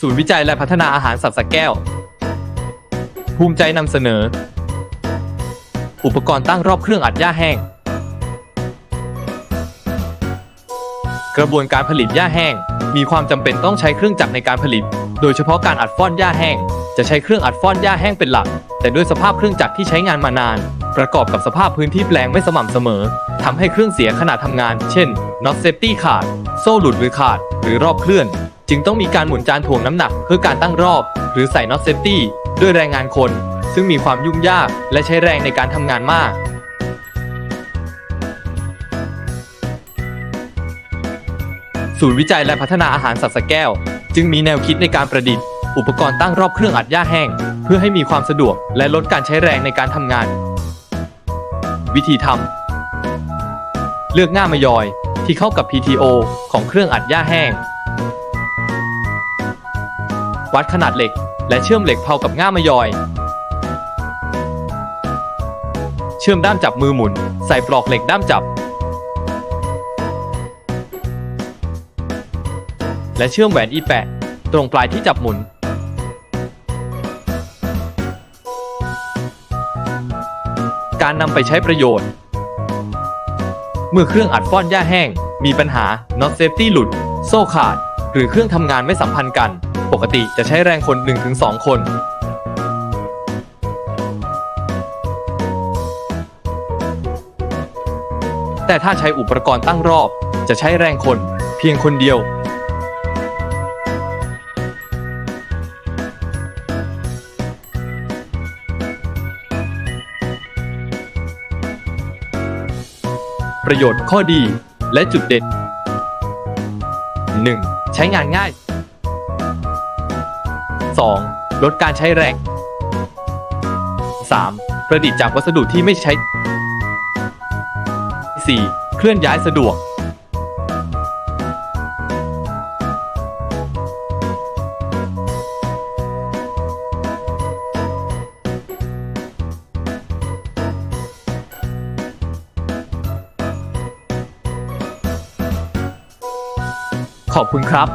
ศูนย์วิจัยและพัฒนาอาหารสัตว์สระแก้ว ภูมิใจนำเสนอ อุปกรณ์ตั้งรอบเครื่องอัดหญ้าแห้ง กระบวนการผลิตหญ้าแห้ง มีความจำเป็นต้องใช้เครื่องจักรในการผลิต โดยเฉพาะการอัดฟ้อนหญ้าแห้ง จะใช้เครื่องอัดฟ้อนหญ้าแห้งเป็นหลัก แต่ด้วยสภาพเครื่องจักรที่ใช้งานมานาน ประกอบกับสภาพพื้นที่แปลงไม่สม่ำเสมอทำให้เครื่องเสียขณะทำงาน เช่นน็อตเซฟตี้ขาด โซ่หลุดหรือขาด หรือรอบเคลื่อน จึงต้องมีการหมุนจานถ่วงน้ำหนัก เพื่อการตั้งรอบ หรือใส่น็อตเซฟตี้ด้วยแรงงานคน ซึ่งมีความยุ่งยากและใช้แรงในการทำงานมากศูนย์วิจัยและพัฒนาอาหารสัตว์สแก้ว จึงมีแนวคิดในการประดิษฐ์ อุปกรณ์ตั้งรอบเครื่องอัดหญ้าแห้ง เพื่อให้มีความสะดวกและลดการใช้แรงในการทำงาน วิธีทำเลือกง่ามายอยที่เข้ากับ PTO ของเครื่องอัดหญ้าแห้ง วัดขนาดเหล็กและเชื่อมเหล็กเผากับง่ามายอย เชื่อมด้ามจับมือหมุน ใส่ปลอกเหล็กด้ามจับ และเชื่อมแหวนอีแปะ ตรงปลายที่จับหมุน การนำไปใช้ประโยชน์ เมื่อเครื่องอัดฟ้อนหญ้าแห้ง มีปัญหาน็อตเซฟตี้หลุด โซ่ขาด หรือเครื่องทำงานไม่สัมพันธ์กัน ปกติจะใช้แรงคน 1-2 คน แต่ถ้าใช้อุปกรณ์ตั้งรอบ จะใช้แรงคน เพียงคนเดียว ประโยชน์ข้อดี และจุดเด่น 1. ใช้งานง่าย 2. ลดการใช้แรง 3. ประดิษฐ์จากวัสดุที่ไม่ใช้ 4. เคลื่อนย้ายสะดวก ขอบคุณครับ